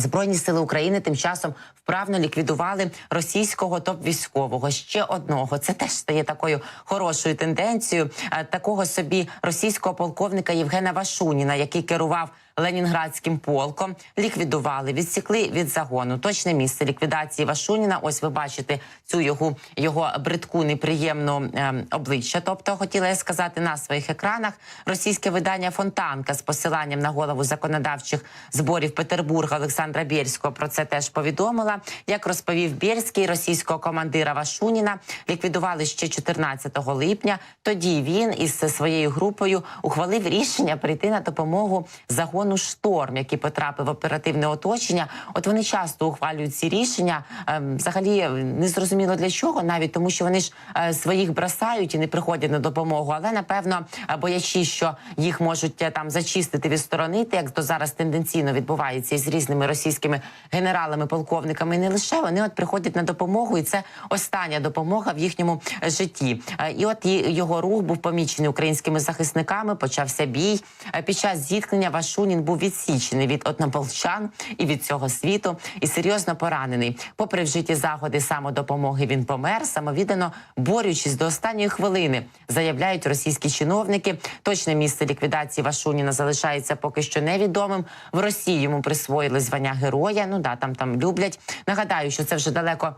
Збройні сили України тим часом вправно ліквідували російського топ-військового ще одного. Це теж стає такою хорошою тенденцією. е, Такого собі російського полковника Євгена Вашуніна, який керував Ленінградським полком, ліквідували, відсікли від загону. Точне місце ліквідації Вашуніна. Ось ви бачите цю його його бридку неприємну ем, обличчя. Тобто, хотіла я сказати на своїх екранах російське видання Фонтанка з посиланням на голову законодавчих зборів Петербурга Олександра Бєльського про це теж повідомила. Як розповів Бєльський, російського командира Вашуніна ліквідували ще 14 липня. Тоді він із своєю групою ухвалив рішення прийти на допомогу загону шторм, який потрапив в оперативне оточення. От вони часто ухвалюють ці рішення. ем, Взагалі не зрозуміло для чого, навіть тому, що вони ж е, своїх бросають і не приходять на допомогу. Але напевно, е, боячись, що їх можуть е, там зачистити, відсторонити, як то зараз тенденційно відбувається із різними російськими генералами, полковниками, і не лише вони от приходять на допомогу, і це остання допомога в їхньому е, житті. Е, І от його рух був помічений українськими захисниками. Почався бій. Е, Під час зіткнення Вашунін був відсічений від однополчан і від цього світу, і серйозно поранений. Попри вжиті заходи самодопомоги, він помер самовіддано борючись до останньої хвилини, заявляють російські чиновники. Точне місце ліквідації Вашуніна залишається поки що невідомим. В Росії йому присвоїли звання героя. Ну да, там там люблять. Нагадаю, що це вже далеко.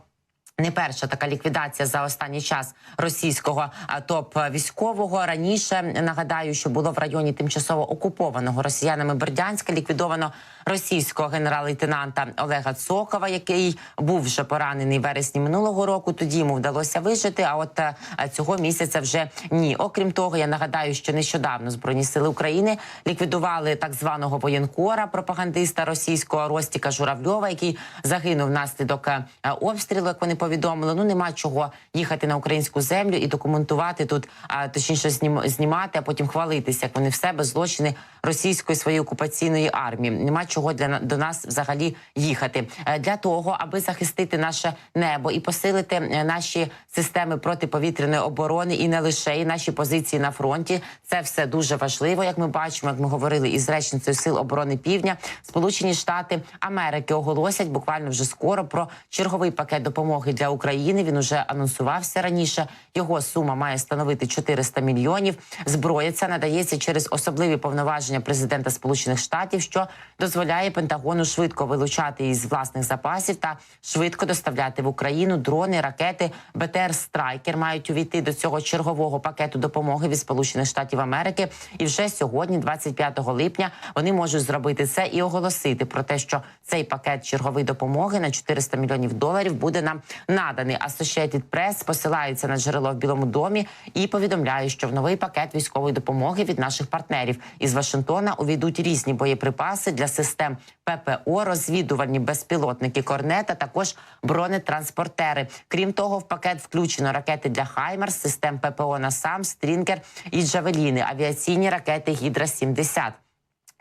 Не перша така ліквідація за останній час російського топ військового. Раніше нагадаю, що було в районі тимчасово окупованого росіянами Бердянська ліквідовано російського генерал-лейтенанта Олега Цокова, який був вже поранений вересні минулого року. Тоді йому вдалося вижити. А от е, цього місяця вже ні. Окрім того, я нагадаю, що нещодавно збройні сили України ліквідували так званого воєнкора, пропагандиста російського Ростіка Журавльова, який загинув внаслідок е, обстрілу. Як вони повідомили, ну нема чого їхати на українську землю і документувати тут, а точніше знім- знімати, а потім хвалитися, як вони в себе злочини російської своєї окупаційної армії. Нема чого для до нас взагалі їхати Е, для того, аби захистити наше небо і посилити е, наші системи протиповітряної оборони, і не лише і наші позиції на фронті. Це все дуже важливо, як ми бачимо, як ми говорили із речницею сил оборони Півдня. Сполучені Штати Америки оголосять буквально вже скоро про черговий пакет допомоги для України. Він уже анонсувався раніше. Його сума має становити 400 мільйонів. Зброя ця надається через особливі повноваження президента Сполучених Штатів, що дозволяє Пентагону швидко вилучати із власних запасів та швидко доставляти в Україну дрони, ракети. БТР Страйкер мають увійти до цього чергового пакету допомоги від Сполучених Штатів Америки. І вже сьогодні, 25 липня, вони можуть зробити це і оголосити про те, що цей пакет чергової допомоги на 400 мільйонів доларів буде нам наданий. Associated Press посилається на джерело в Білому домі і повідомляє, що в новий пакет військової допомоги від наших партнерів із Вашингтона увійдуть різні боєприпаси для систем ППО, розвідувальні безпілотники Корнет, а також бронетранспортери. Крім того, в пакет включено ракети для Хаймерс, систем ППО «Насам», Стрінкер і Джавеліни, авіаційні ракети Гідра 70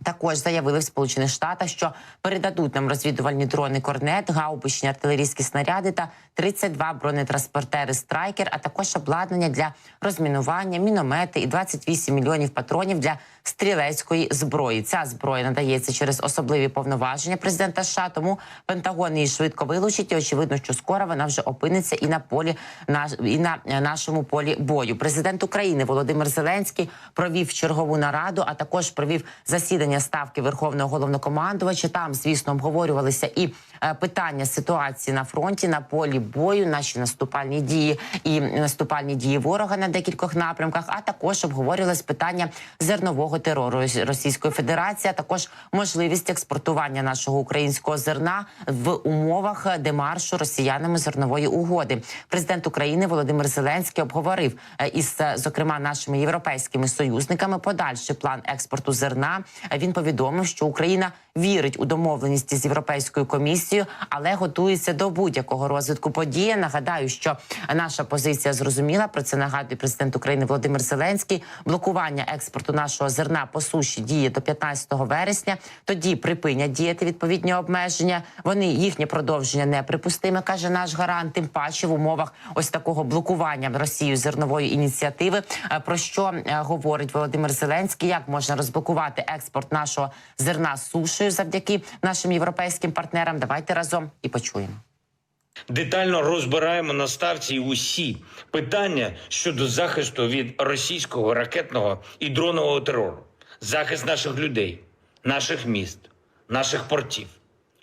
також заявили в Сполучених Штатах, що передадуть нам розвідувальні дрони Корнет, гаубичні артилерійські снаряди та 32 бронетранспортери Страйкер, а також обладнання для розмінування, міномети і 28 мільйонів патронів для стрілецької зброї. Ця зброя надається через особливі повноваження президента США. Тому Пентагон її швидко вилучить. І очевидно, що скоро вона вже опиниться і на полі і на е, нашому полі бою. Президент України Володимир Зеленський провів чергову нараду, а також провів засідання ставки Верховного головнокомандувача. Там, звісно, обговорювалися і е, питання ситуації на фронті, на полі бою, наші наступальні дії і наступальні дії ворога на декількох напрямках. А також обговорювалось питання зернового терору Російської Федерації, а також можливість експортування нашого українського зерна в умовах демаршу росіянами зернової угоди. Президент України Володимир Зеленський обговорив е, із е, зокрема нашими європейськими союзниками подальший план експорту зерна. Він повідомив, що Україна вірить у домовленості з європейською комісією, але готується до будь-якого розвитку події. Нагадаю, що наша позиція зрозуміла. Про це нагадує президент України Володимир Зеленський. Блокування експорту нашого зерна по суші діє до 15 вересня. Тоді припинять діяти відповідні обмеження. Вони їхнє продовження неприпустиме, каже наш гарант. Тим паче в умовах ось такого блокування Росією зернової ініціативи. Е, Про що е, говорить Володимир Зеленський? Як можна розблокувати експорт нашого зерна сушею? Польщею завдяки нашим європейським партнерам. Давайте разом і почуємо. Детально розбираємо на ставці усі питання щодо захисту від російського ракетного і дронового терору, захист наших людей, наших міст, наших портів,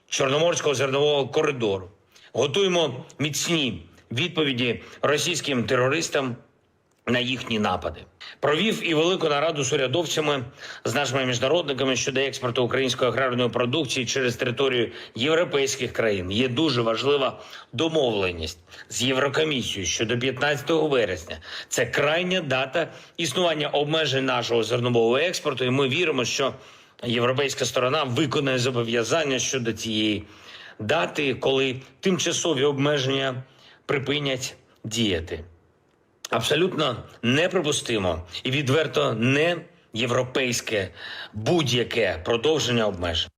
Чорноморського зернового коридору. Готуємо міцні відповіді російським терористам на їхні напади. Провів і велику нараду з урядовцями з нашими міжнародниками щодо експорту української аграрної продукції через територію європейських країн. Є дуже важлива домовленість з Єврокомісією щодо 15 вересня. Це крайня дата існування обмежень нашого зернового експорту. І ми віримо, що європейська сторона виконає зобов'язання щодо цієї дати, коли тимчасові обмеження припинять діяти абсолютно неприпустимо і відверто не європейське будь-яке продовження обмежень.